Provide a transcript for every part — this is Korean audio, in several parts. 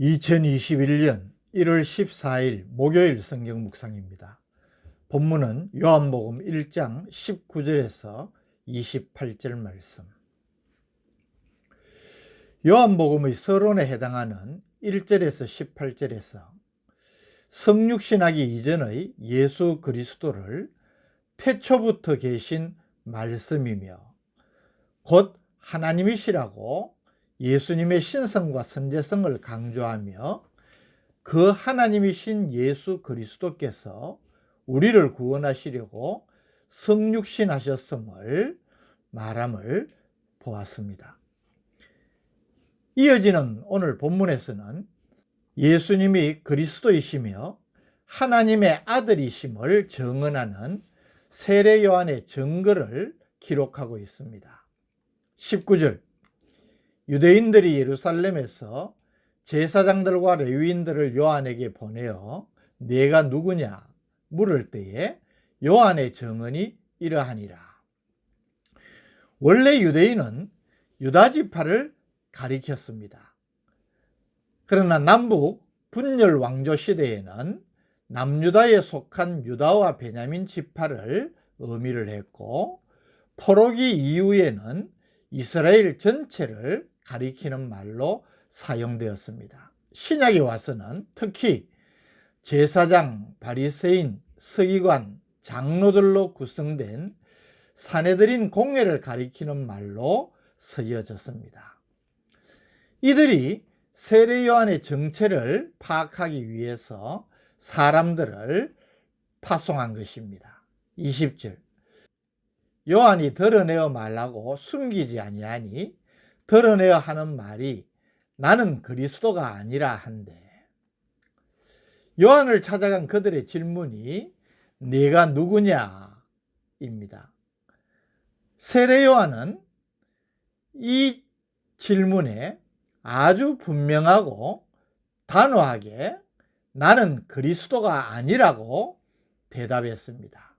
2021년 1월 14일 목요일 성경 묵상입니다. 본문은 요한복음 1장 19절에서 28절 말씀. 요한복음의 서론에 해당하는 1절에서 18절에서 성육신하기 이전의 예수 그리스도를 태초부터 계신 말씀이며 곧 하나님이시라고 예수님의 신성과 선제성을 강조하며 그 하나님이신 예수 그리스도께서 우리를 구원하시려고 성육신하셨음을 말함을 보았습니다. 이어지는 오늘 본문에서는 예수님이 그리스도이시며 하나님의 아들이심을 증언하는 세례 요한의 증거를 기록하고 있습니다. 19절 유대인들이 예루살렘에서 제사장들과 레위인들을 요한에게 보내어 내가 누구냐 물을 때에 요한의 증언이 이러하니라. 원래 유대인은 유다 지파를 가리켰습니다. 그러나 남북 분열 왕조 시대에는 남유다에 속한 유다와 베냐민 지파를 의미를 했고 포로기 이후에는 이스라엘 전체를 가리키는 말로 사용되었습니다. 신약에 와서는 특히 제사장, 바리새인, 서기관, 장로들로 구성된 사내들인 공회를 가리키는 말로 쓰여졌습니다. 이들이 세례 요한의 정체를 파악하기 위해서 사람들을 파송한 것입니다. 20절 요한이 드러내어 말하고 숨기지 아니하니 드러내어 하는 말이 나는 그리스도가 아니라 한데 요한을 찾아간 그들의 질문이 내가 누구냐 입니다. 세례 요한은 이 질문에 아주 분명하고 단호하게 나는 그리스도가 아니라고 대답했습니다.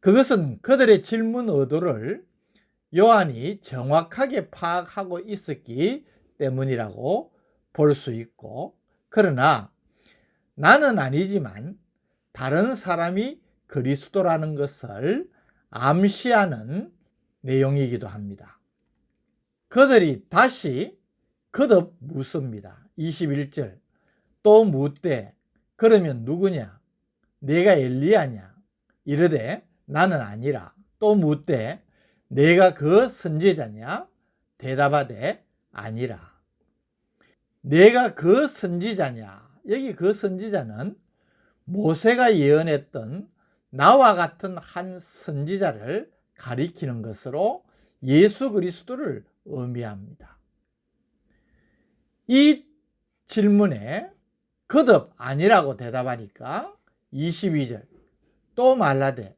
그것은 그들의 질문 의도를 요한이 정확하게 파악하고 있었기 때문이라고 볼 수 있고, 그러나 나는 아니지만 다른 사람이 그리스도라는 것을 암시하는 내용이기도 합니다. 그들이 다시 거듭 묻습니다. 21절. 또 묻되, 그러면 누구냐? 내가 엘리야냐? 이르되, 나는 아니라. 또 묻되, 내가 그 선지자냐? 대답하되, 아니라. 내가 그 선지자냐? 여기 그 선지자는 모세가 예언했던 나와 같은 한 선지자를 가리키는 것으로 예수 그리스도를 의미합니다. 이 질문에 거듭 아니라고 대답하니까 22절 또 말라되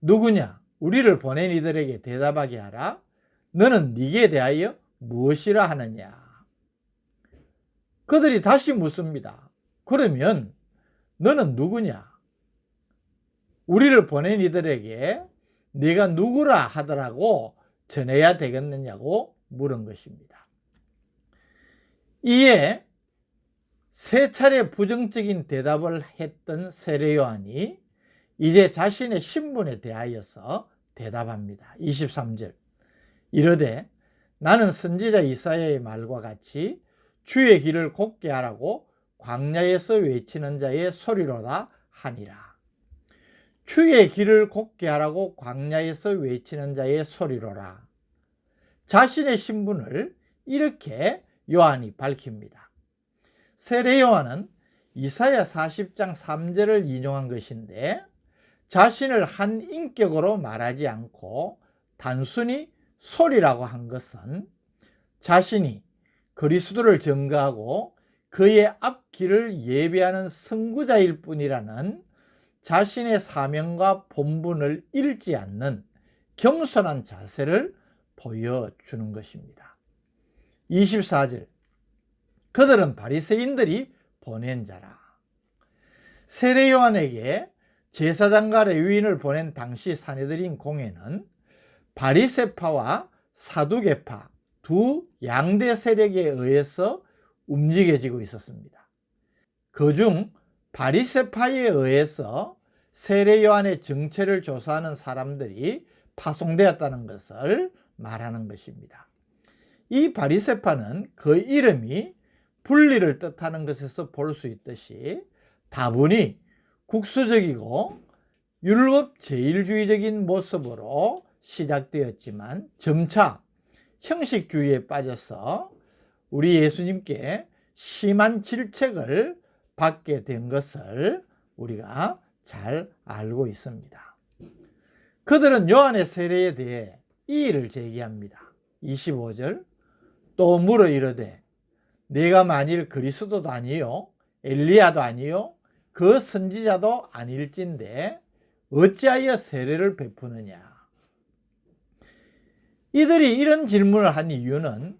누구냐 우리를 보낸 이들에게 대답하게 하라 너는 네게 대하여 무엇이라 하느냐 그들이 다시 묻습니다. 그러면 너는 누구냐? 우리를 보낸 이들에게 네가 누구라 하더라고 전해야 되겠느냐고 물은 것입니다. 이에 세 차례 부정적인 대답을 했던 세례 요한이 이제 자신의 신분에 대하여서 대답합니다. 23절. 이르되 나는 선지자 이사야의 말과 같이 주의 길을 곱게 하라고 광야에서 외치는 자의 소리로다 하니라. 주의 길을 곱게 하라고 광야에서 외치는 자의 소리로라. 자신의 신분을 이렇게 요한이 밝힙니다. 세례 요한은 이사야 40장 3절을 인용한 것인데 자신을 한 인격으로 말하지 않고 단순히 소리라고 한 것은 자신이 그리스도를 증거하고 그의 앞길을 예배하는 선구자일 뿐이라는 자신의 사명과 본분을 잃지 않는 겸손한 자세를 보여주는 것입니다. 24절 그들은 바리새인들이 보낸 자라. 세례 요한에게 제사장과 레위인을 보낸 당시 사내들인 공회는 바리새파와 사두개파 두 양대 세력에 의해서 움직여지고 있었습니다. 그중 바리세파에 의해서 세례 요한의 정체를 조사하는 사람들이 파송되었다는 것을 말하는 것입니다. 이 바리세파는 그 이름이 분리를 뜻하는 것에서 볼 수 있듯이 다분히 국수적이고 율법 제일주의적인 모습으로 시작되었지만 점차 형식주의에 빠져서 우리 예수님께 심한 질책을 받게 된 것을 우리가 잘 알고 있습니다. 그들은 요한의 세례에 대해 이의를 제기합니다. 25절 또 물어 이르되 내가 만일 그리스도도 아니요 엘리야도 아니요 그 선지자도 아닐진데 어찌하여 세례를 베푸느냐 이들이 이런 질문을 한 이유는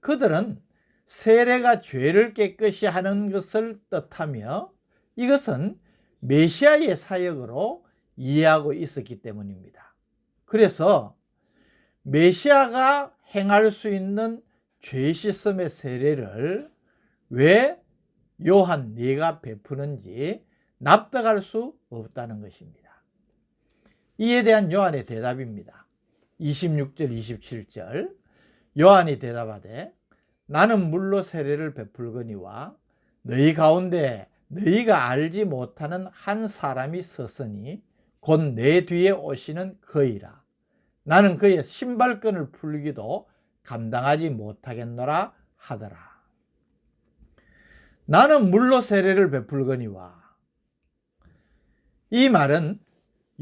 그들은 세례가 죄를 깨끗이 하는 것을 뜻하며 이것은 메시아의 사역으로 이해하고 있었기 때문입니다. 그래서 메시아가 행할 수 있는 죄 씻음의 세례를 왜 요한 네가 베푸는지 납득할 수 없다는 것입니다. 이에 대한 요한의 대답입니다. 26절 27절 요한이 대답하되 나는 물로 세례를 베풀거니와 너희 가운데 너희가 알지 못하는 한 사람이 서서니 곧 내 뒤에 오시는 그이라 나는 그의 신발끈을 풀기도 감당하지 못하겠노라 하더라 나는 물로 세례를 베풀거니와 이 말은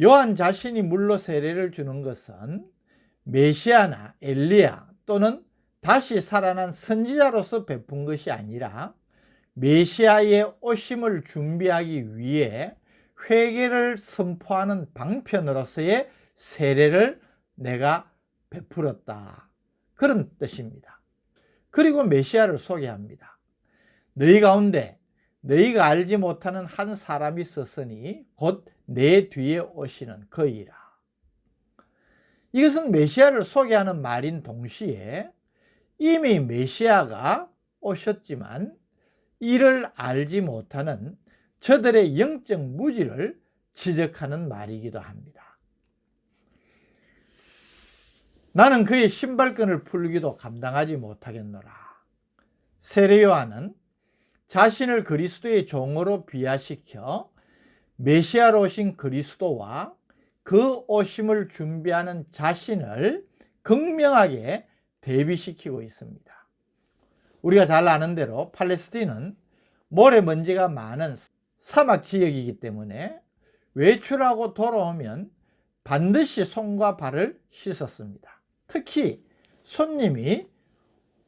요한 자신이 물로 세례를 주는 것은 메시아나 엘리야 또는 다시 살아난 선지자로서 베푼 것이 아니라 메시아의 오심을 준비하기 위해 회개를 선포하는 방편으로서의 세례를 내가 베풀었다. 그런 뜻입니다. 그리고 메시아를 소개합니다. 너희 가운데 너희가 알지 못하는 한 사람이 있었으니 곧 내 뒤에 오시는 그이라. 이것은 메시아를 소개하는 말인 동시에 이미 메시아가 오셨지만 이를 알지 못하는 저들의 영적 무지를 지적하는 말이기도 합니다. 나는 그의 신발끈을 풀기도 감당하지 못하겠노라. 세례요한은 자신을 그리스도의 종으로 비하시켜 메시아로 오신 그리스도와 그 오심을 준비하는 자신을 극명하게 대비시키고 있습니다. 우리가 잘 아는 대로 팔레스틴은 모래 먼지가 많은 사막 지역이기 때문에 외출하고 돌아오면 반드시 손과 발을 씻었습니다. 특히 손님이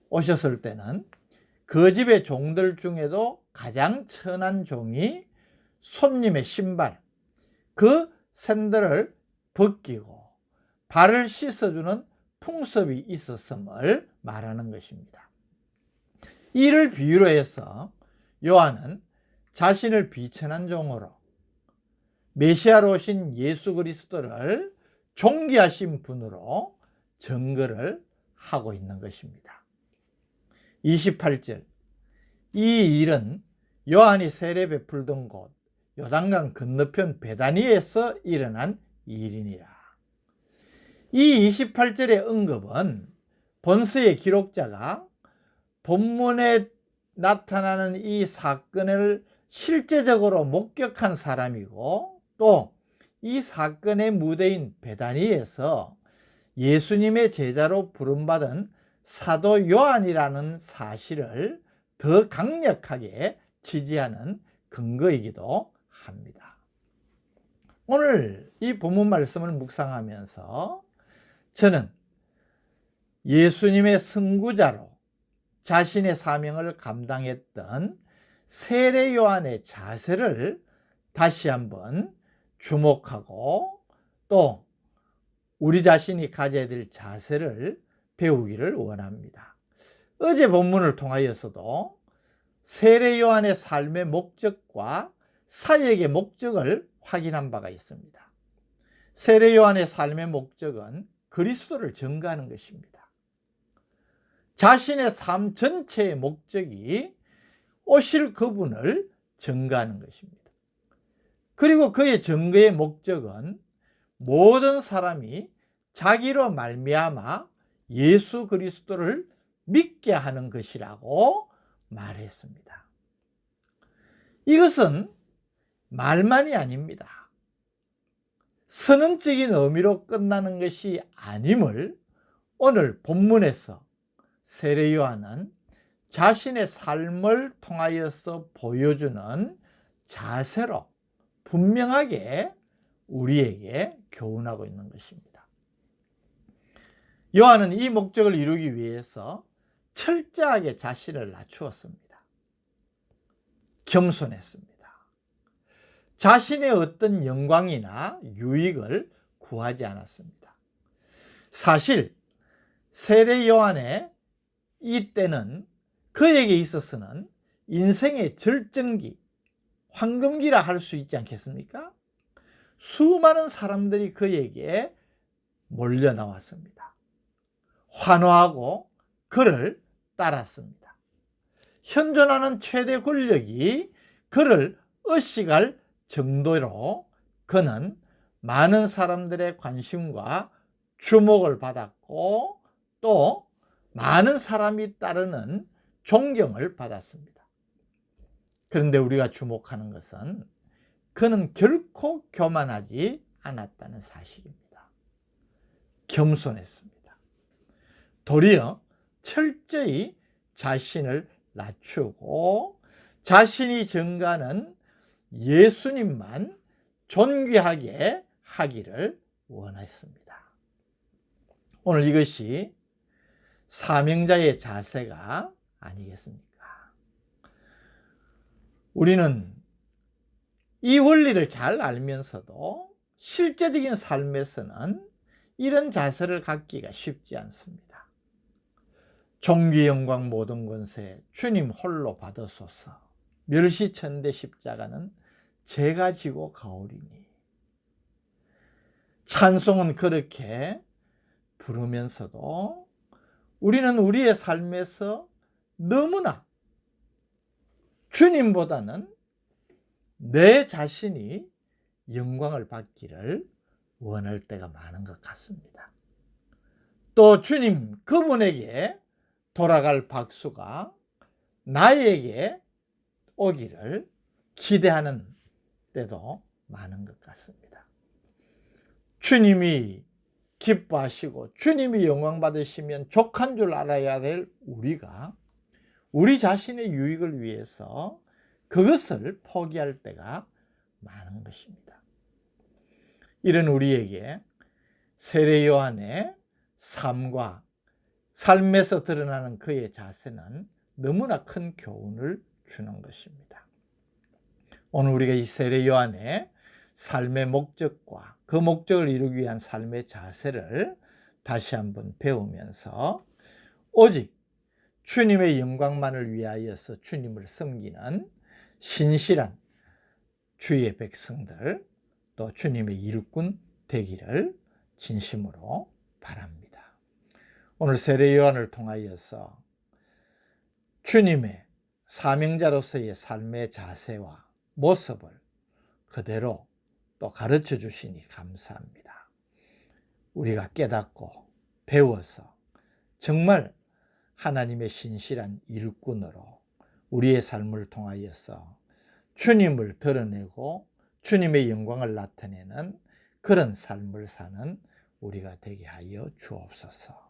오셨을 때는 그 집의 종들 중에도 가장 천한 종이 손님의 신발, 그 샌들을 벗기고 발을 씻어주는 풍습이 있었음을 말하는 것입니다. 이를 비유로 해서 요한은 자신을 비천한 종으로 메시아로 오신 예수 그리스도를 존귀하신 분으로 증거를 하고 있는 것입니다. 28절 이 일은 요한이 세례 베풀던 곳 요단강 건너편 베다니에서 일어난 일이니라. 이 28절의 언급은 본서의 기록자가 본문에 나타나는 이 사건을 실제적으로 목격한 사람이고 또 이 사건의 무대인 베다니에서 예수님의 제자로 부름받은 사도 요한이라는 사실을 더 강력하게 지지하는 근거이기도 합니다. 오늘 이 본문 말씀을 묵상하면서 저는 예수님의 선구자로 자신의 사명을 감당했던 세례 요한의 자세를 다시 한번 주목하고 또 우리 자신이 가져야 될 자세를 배우기를 원합니다. 어제 본문을 통하여서도 세례 요한의 삶의 목적과 사역의 목적을 확인한 바가 있습니다. 세례 요한의 삶의 목적은 그리스도를 증거하는 것입니다. 자신의 삶 전체의 목적이 오실 그분을 증거하는 것입니다. 그리고 그의 증거의 목적은 모든 사람이 자기로 말미암아 예수 그리스도를 믿게 하는 것이라고 말했습니다. 이것은 말만이 아닙니다. 선언적인 의미로 끝나는 것이 아님을 오늘 본문에서 세례 요한은 자신의 삶을 통하여서 보여주는 자세로 분명하게 우리에게 교훈하고 있는 것입니다. 요한은 이 목적을 이루기 위해서 철저하게 자신을 낮추었습니다. 겸손했습니다. 자신의 어떤 영광이나 유익을 구하지 않았습니다. 사실 세례 요한의 이 때는 그에게 있어서는 인생의 절정기, 황금기라 할 수 있지 않겠습니까? 수많은 사람들이 그에게 몰려 나왔습니다. 환호하고 그를 따랐습니다. 현존하는 최대 권력이 그를 의식할 정도로 그는 많은 사람들의 관심과 주목을 받았고 또 많은 사람이 따르는 존경을 받았습니다. 그런데 우리가 주목하는 것은 그는 결코 교만하지 않았다는 사실입니다. 겸손했습니다. 도리어 철저히 자신을 낮추고 자신이 증가하는 예수님만 존귀하게 하기를 원했습니다. 오늘 이것이 사명자의 자세가 아니겠습니까? 우리는 이 원리를 잘 알면서도 실제적인 삶에서는 이런 자세를 갖기가 쉽지 않습니다. 종기 영광 모든 권세 주님 홀로 받으소서 멸시천대 십자가는 제가 지고 가오리니 찬송은 그렇게 부르면서도 우리는 우리의 삶에서 너무나 주님보다는 내 자신이 영광을 받기를 원할 때가 많은 것 같습니다. 또 주님 그분에게 돌아갈 박수가 나에게 오기를 기대하는 때도 많은 것 같습니다. 주님이 기뻐하시고 주님이 영광 받으시면 족한 줄 알아야 될 우리가 우리 자신의 유익을 위해서 그것을 포기할 때가 많은 것입니다. 이런 우리에게 세례 요한의 삶과 삶에서 드러나는 그의 자세는 너무나 큰 교훈을 주는 것입니다. 오늘 우리가 이 세례 요한의 삶의 목적과 그 목적을 이루기 위한 삶의 자세를 다시 한번 배우면서 오직 주님의 영광만을 위하여서 주님을 섬기는 신실한 주의 백성들 또 주님의 일꾼 되기를 진심으로 바랍니다. 오늘 세례 요한을 통하여서 주님의 사명자로서의 삶의 자세와 모습을 그대로 또 가르쳐 주시니 감사합니다. 우리가 깨닫고 배워서 정말 하나님의 신실한 일꾼으로 우리의 삶을 통하여서 주님을 드러내고 주님의 영광을 나타내는 그런 삶을 사는 우리가 되게 하여 주옵소서.